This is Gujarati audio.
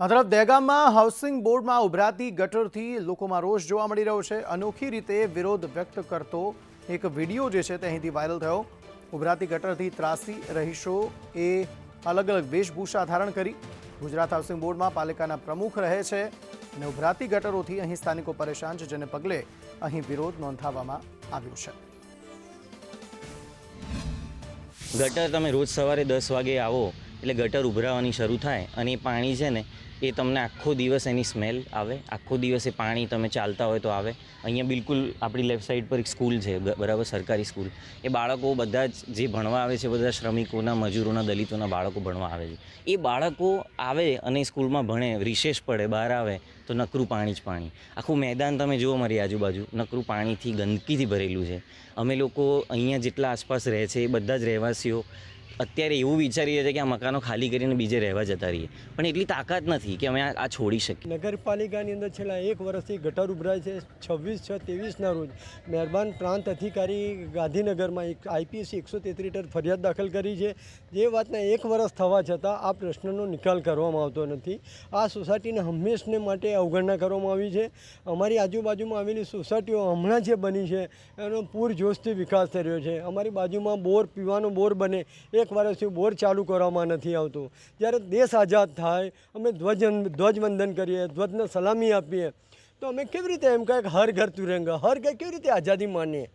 આ તરફ દહેગામમાં હાઉસિંગ બોર્ડમાં ઉભરાતી ગટરથી લોકોમાં રોષ જોવા મળી રહ્યો છે. અનોખી રીતે વિરોધ વ્યક્ત કરતો એક વીડિયો જે છે તે અહીંથી વાયરલ થયો. ઉભરાતી ગટરથી ત્રાસી રહીશો એ અલગ અલગ વેશભૂષા ધારણ કરી. ગુજરાત હાઉસિંગ બોર્ડમાં પાલિકાના પ્રમુખ રહે છે અને ઉભરાતી ગટરોથી અહીં સ્થાનિકો પરેશાન છે, જેને પગલે અહીં વિરોધ નોંધાવવામાં આવ્યો છે. ગટર તમે રોજ સવારે દસ વાગે આવો, એટલે ગટર ઉભરાવાની શરૂ થાય અને એ પાણી છે ને એ તમને આખો દિવસ એની સ્મેલ આવે. આખો દિવસ એ પાણી તમે ચાલતા હોય તો આવે. અહીંયા બિલકુલ આપણી લેફ્ટ સાઈડ પર એક સ્કૂલ છે બરાબર, સરકારી સ્કૂલ એ બાળકો બધા જ જે ભણવા આવે છે, બધા શ્રમિકોના, મજૂરોના, દલિતોના બાળકો ભણવા આવે છે. એ બાળકો આવે અને સ્કૂલમાં ભણે રિશેષ પડે, બહાર આવે, તો નકરું પાણી જ પાણી. આખું મેદાન તમે જુઓ મારી આજુબાજુ, નકરું પાણીથી ગંદકીથી ભરેલું છે. અમે લોકો અહીંયા જેટલા આસપાસ રહે છે, એ બધા જ રહેવાસીઓ અત્યારે એવું વિચારીએ છીએ કે આ મકાનો ખાલી કરીને બીજે રહેવા જતા રહીએ. પણ એટલી તાકાત નથી કે અમે આ છોડી શકીએ. નગરપાલિકાની અંદર છેલ્લા એક વર્ષથી ગટર ઉભરાય છે. છવ્વીસ છ ત્રેવીસના રોજ મહેરબાન પ્રાંત અધિકારી ગાંધીનગરમાં એક આઈપીએસી એકસો તેત્રીસ ફરિયાદ દાખલ કરી છે. જે વાતના એક વર્ષ થવા છતાં આ પ્રશ્નનો નિકાલ કરવામાં આવતો નથી. આ સોસાયટીને હંમેશને માટે અવગણના કરવામાં આવી છે. અમારી આજુબાજુમાં આવેલી સોસાયટીઓ હમણાં જે બની છે, એનો પૂરજોશથી વિકાસ થઈ રહ્યો છે. અમારી બાજુમાં બોર, પીવાનો બોર બને. એક વર્ષથી બોર ચાલુ કરવામાં નથી આવતું. જ્યારે દેશ આઝાદ થાય, અમે ધ્વજ ધ્વજવંદન કરીએ, ધ્વજને સલામી આપીએ, તો અમે કેવી રીતે એમ કહે હર ઘર તિરંગા, હર ઘર કેવી રીતે આઝાદી માનીએ?